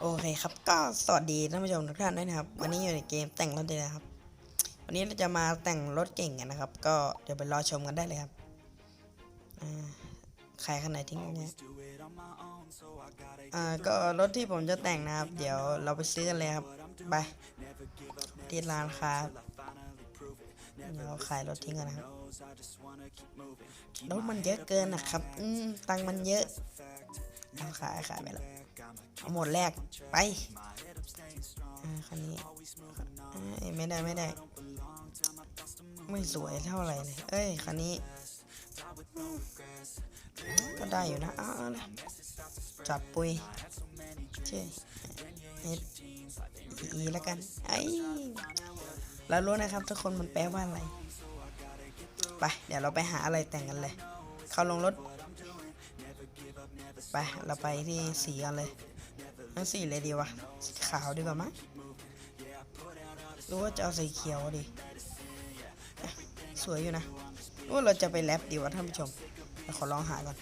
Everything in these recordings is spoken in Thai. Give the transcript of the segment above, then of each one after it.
โอเคครับก็สวัสดีท่านผู้ชมทุกท่านด้วยนะครับ วันนี้อยู่ในเกมแต่งรถเลยนะครับ วันนี้เราจะมาแต่งรถเก่งกันนะครับ ก็เดี๋ยวไปรอชมกันได้เลยครับอ่าใครคันไหนทิ้งเนี่ยอ่าก็รถที่ผมจะแต่งนะครับ เดี๋ยวเราไปซื้อกันเลยครับไปที่ร้านค้ารับเดี๋ยวขายรถทิ้งกันนะครับรถมันเยอะเกินนะครับ อืมตังมันเยอะเอาขายขายไปแล้ว เอาหมดแรกไปคันนี้ไม่ได้ไม่ได้ ไม่สวยเท่าไหร่เลย เอ้ยคันนี้ ก็ได้อยู่นะอ้าวนะจับปุยเช่เอสอีแล้วกันไอ้เรารู้นะครับทุกคนมันแปลว่าอะไร ไป เดี๋ยวเราไปหาอะไรแต่งกันเลย เข้าลงรถ ไป เราไปที่สีกันเลยนั่นสีเลยดีวะ สีขาวดีกว่ามั้ยหรู้ว่าจะเอาสีเขียวดีเสวยอยู่นะว่าเราจะไปแรปดีวะท่านผู้ชมเดี๋ยวขอลองหาก่อน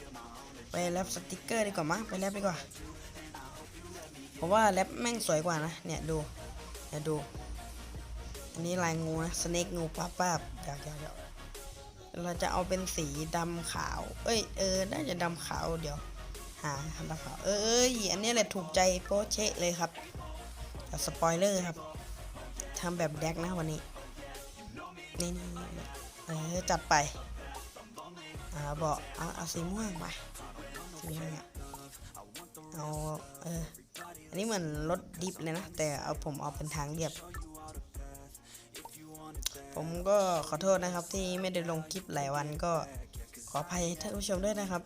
ไปแรปสติกเกอร์ดีกว่ามั้ยไปแรปดีกว่า เพราะว่าแรปแม่งสวยกว่านะ เนี่ยดู เนี่ยดู อันนี้ลายงูนะ สเนกงูป้าป้าบอยากอยากอยากเราจะเอาเป็นสีดำขาว เอ้ย เออ น่าจะดำขาวเดี๋ยว หาดำขาวเอ้ยอันนี้แหละถูกใจโปเชะเลยครับแต่สปอยเลอร์ครับทำแบบแดกนะวันนี้นี่นี่เออจัดไปอ่าบอกเอาเอาสีม่วงไปสีม่วงอะเอาเอออันนี้เหมือนรถดิฟเลยนะ แต่เอาผมเอาเป็นทางเรียบ ผมก็ขอโทษนะครับที่ไม่ได้ลงคลิปหลายวันก็ขออภัยท่านผู้ชมด้วยนะครับ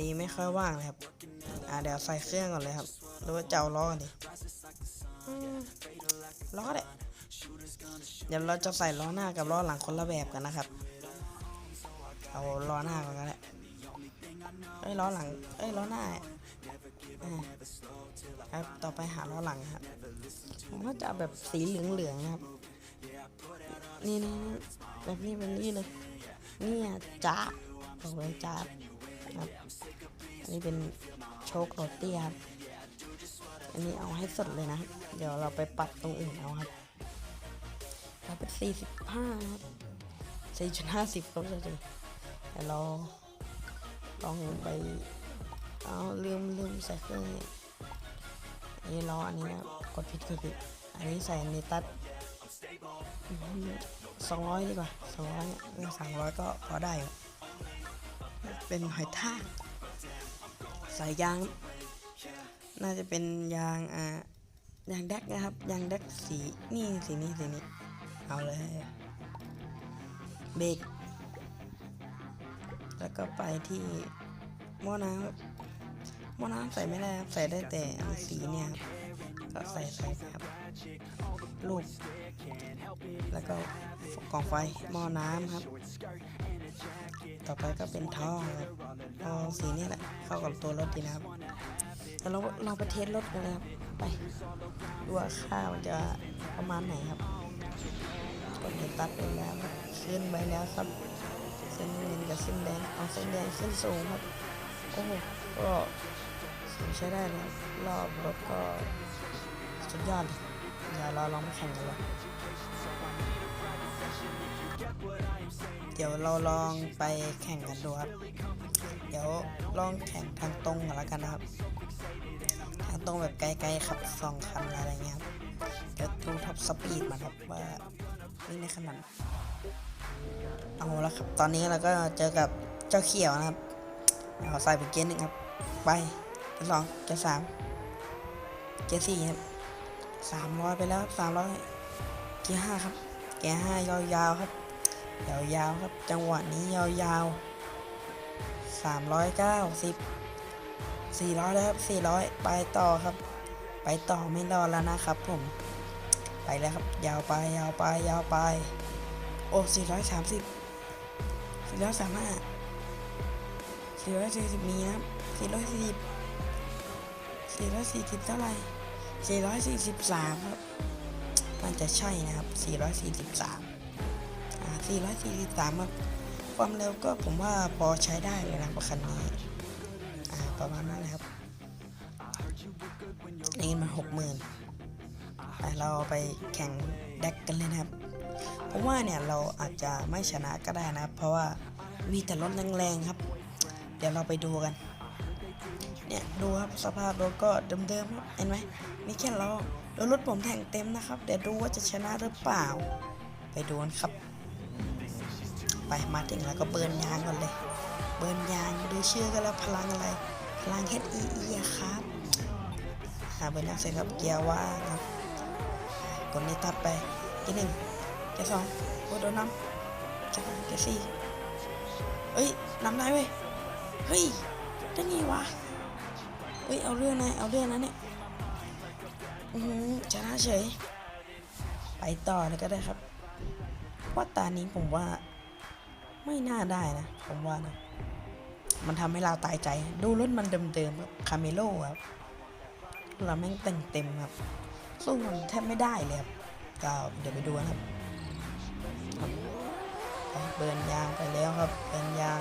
ดีไม่ค่อยว่างเลยครับ อ่าเดี๋ยวใส่เครื่องก่อนเลยครับหรือว่าเจ้าล้อกันดิล้อเด็เดี๋ยวเราจะใส่ล้อหน้ากับล้อหลังคนละแบบกันนะครับ เอาล้อหน้าก่อนก็ได้เอ้ยล้อหลัง เอ้ยล้อหน้าอะอ่าครับต่อไปหาล้อหลังครับ ผมก็จะแบบสีเหลืองๆนะครับ นี่นี่แบบนี้แบบนี้เลย เนี่ยจ้าบบอกเลยจ้าครับ นนี้เป็นโชคโรตีครับ อันนี้เอาให้สดเลยนะ เดี๋ยวเราไปปรับตรงอื่นเอาครับเราเป็นสี่สิบห้าครับสี่จุดห้าสิบครับเลยเดี๋ยวเราลองไป เอาลืมลืมใส่เครื่องนี้อันนี้ล้ออันนี้นะกดผิดกดผิดอันนี้ใส่เนตัสสองร้อยดีกว่าสองร้อยสามร้อยก็พอได้ เป็นหอยทาก สายยาง น่าจะเป็นยางอ่ายางแดกนะครับ ยางแดกสีนี่สีนี้สีนี้เอาเลยเบรกแล้วก็ไปที่หม้อน้ำหม้อน้ำใส่ไม่ได้ครับใส่ได้แต่สีเนี่ยครับก็ใส่ใส่ครับลูกแล้วก็กล่องไฟหม้อน้ำครับ ต่อไปก็เป็นท่อครับเอสีนี้แหละ เข้ากับตัวรถดีนะครับแล้วเราเราไปเทสรถกันเลยครับไปดูว่าค่ามันจะประมาณไหนครับกดเห็นตัดไปแล้วขึ้นไปแล้วครับเส้นเงินกับเส้นแดงเอาเส้นแดงขึ้นสูงครับโอ้โหก็สูงใช้ได้นะครับรอบรถก็สุดยอดเลยเดี๋ยวเราลองมาแข่งกันเลย เดี๋ยวเราลองไปแข่งกันดูครับ เดี๋ยวลองแข่งทางตรงกันแล้วกันนะครับ ทางตรงแบบไกลๆขับสองคันอะไรเงี้ยครับ เดี๋ยวดูท็อปสปีดมาครับว่าวิ่งในขนาดเอาละครับ ตอนนี้เราก็เจอกับเจ้าเขียวนะครับ เอาใส่ไปเกียร์หนึ่งครับ ไปเกียร์สองเกียร์สามเกียร์สี่ครับสามร้อยไปแล้วสามร้อยเกียร์ห้าครับ เกียร์ห้ายาวๆครับ ยาวๆครับ จังหวะนี้ยาวๆสามร้อยเก้าสิบสี่ร้อยแล้วครับสี่ร้อยไปต่อครับ ไปต่อไม่รอแล้วนะครับผม ไปแล้วครับ ยาวไปยาวไปยาวไป โอ้สี่ร้อยสามสิบสี่ร้อยสามห้าสี่ร้อยสี่สิบมีนะครับสี่ร้อยสี่สิบสี่ร้อยสี่สิบเท่าไหร่สี่ร้อยสี่สิบสามครับ มันจะใช่นะครับสี่ร้อยสี่สิบสาม 443ครับความเร็วก็ผมว่าพอใช้ได้เลยนะคันนี้อ่าประมาณนั้นแหละครับได้เงินมาหกหมื่นไปเราไปแข่งแดกกันเลยนะครับ ผมว่าเนี่ยเราอาจจะไม่ชนะก็ได้นะครับ เพราะว่ามีแต่รถแรงๆครับ เดี๋ยวเราไปดูกัน เนี่ยดูครับสภาพรถก็เดิมๆครับเห็นไหมมีแค่ล้อแล้วรถผมแต่งเต็มนะครับ เดี๋ยวดูว่าจะชนะหรือเปล่า ไปดูกันครับ ไปมาถึงแล้วก็เบิร์นยางก่อนเลย เบิร์นยางดูชื่อกันแล้วพลังอะไร พลัง H E E อะครับหาเบิร์นยางเสร็จครับเกียร์ว่างครับกดนี้ตัดไปเกียร์หนึ่งเกียร์สองโอ้โดนน้ำเกียร์สามเกียร์สี่เอ้ยน้ำได้เว้ยเฮ้ยได้ไงวะเฮ้ยเอาเรื่องนะเอาเรื่องนะเนี่ยอือหือชนะเฉยไปต่อเลยก็ได้ครับ ว่าตานี้ผมว่าไม่น่าได้นะ ผมว่านะ มันทำให้เราตายใจ ดูรถมันเดิมๆครับคาเมโลครับ เราแม่งแต่งเต็มครับ สู้มันแทบไม่ได้เลยครับก็เดี๋ยวไปดูนะครับเบิร์นยางไปแล้วครับเบิร์นยาง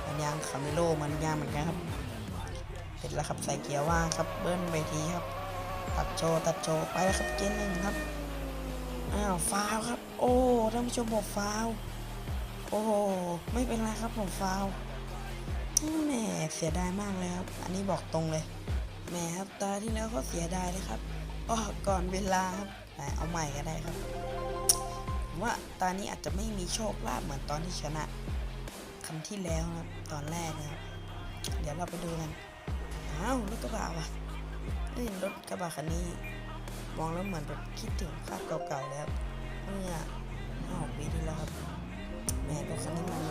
เบิร์นยางคาเมโลมันยางเหมือนกันครับเสร็จแล้วครับใส่เกียร์ว่างครับเบิร์นเวทีครับ ตัดโชว์ตัดโชว์ไปแล้วครับเกมหนึ่งครับ อ้าวฟาวครับ โอ้ท่านผู้ชมบอกฟาวโอ้ไม่เป็นไรครับผมฟาวแหมเสียดายมากเลยครับ อันนี้บอกตรงเลยแหมครับตาที่แล้วก็เสียดายเลยครับอ๋อก่อนเวลาครับเอาใหม่ก็ได้ครับผมว่าตานี้อาจจะไม่มีโชคลาภเหมือนตอนที่ชนะคันที่แล้วนะตอนแรกนะครับเดี๋ยวเราไปดูกันอ้าวรถกระบะว่ะเอ้ยรถกระบะคันนี้ มองแล้วเหมือนแบบคิดถึงภาพเก่าๆแล้วเมื่อห้าปีที่แล้วครับแหมรถคันนี้มัน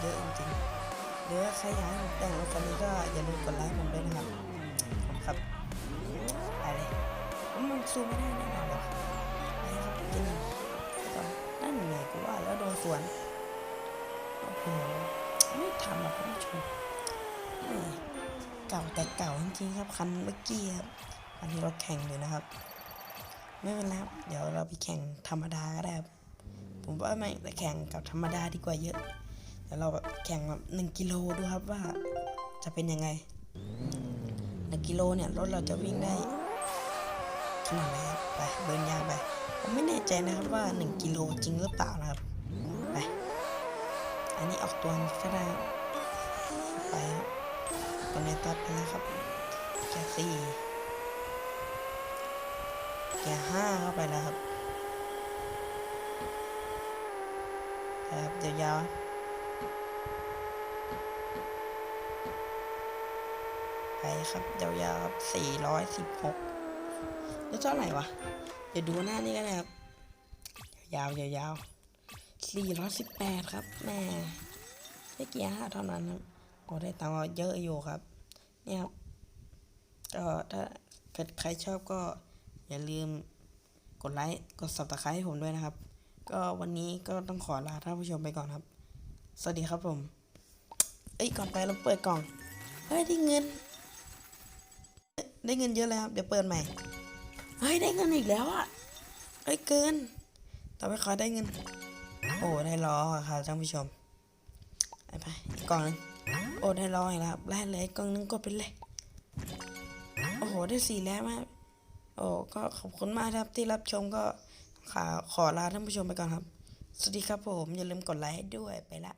เยอะจริงๆเดี๋ยวใครอยากให้ผมแต่งรถคันนี้ก็อย่าลืมกดไลค์ผมด้วยนะครับผมครับไปเลยมันซูมไม่ได้แน่นอนเลยไปครับกินก่อนนั่นไงกูว่าแล้วโดนสวนโอ้โหไม่ทำหรอกท่านผู้ชมเก่าแต่เก่าจริงๆครับคันเมื่อกี้ครับคันที่เราแข่งอยู่นะครับ ไม่เป็นไรครับเดี๋ยวเราไปแข่งธรรมดาก็ได้ครับผมว่าไม่แต่แข่งกับธรรมดาดีกว่าเยอะเดี๋ยวเราแบบแข่งแบบหนึ่งกิโลดูครับว่าจะเป็นยังไงหนึ่งกิโลเนี่ยรถเราจะวิ่งได้ขนาดไหนครับไปเบิร์นยางไปผมไม่แน่ใจนะครับว่าหนึ่งกิโลจริงหรือเปล่านะครับไปอันนี้ออกตัวก็ได้ไปครับตัวนี้ตัดไปแล้วครับแค่สี่ แค่ห้าเข้าไปแล้วครับครับยาวๆไปครับยาวๆครับสี่ร้อยสิบหกแล้วเท่าไหร่วะ เดี๋ยวดูหน้านี้กันนะครับ ยาวๆยาวๆสี่ร้อยสิบแปดครับแม่ได้เกียร์ห้าเท่านั้นครับโอ้ได้ตังค์เยอะอยู่ครับ เนี่ยครับก็ถ้าเกิดใครชอบก็ อย่าลืมกดไลค์ กด subscribe ให้ผมด้วยนะครับ ก็วันนี้ก็ต้องขอลาท่านผู้ชมไปก่อนครับ สวัสดีครับผม เอ้ย ก่อนไปเราเปิดกล่อง เฮ้ย ได้เงิน ได้เงินเยอะเลยครับ เดี๋ยวเปิดใหม่ เฮ้ย ได้เงินอีกแล้วอะเฮ้ย เกิน ต่อไปขอได้เงิน โอ้ ได้ล้อครับท่านผู้ชม ไปไปอีกกล่องหนึงโอ้ ได้ล้ออีกแล้วครับได้เลยกล่องหนึงกดไปเลย โอ้โห ได้สี่แล้วมาก โอ้ก็ขอบคุณมากครับที่รับชมก็ขอขอลาท่านผู้ชมไปก่อนครับ สวัสดีครับผม อย่าลืมกดไลค์ให้ด้วยไปละ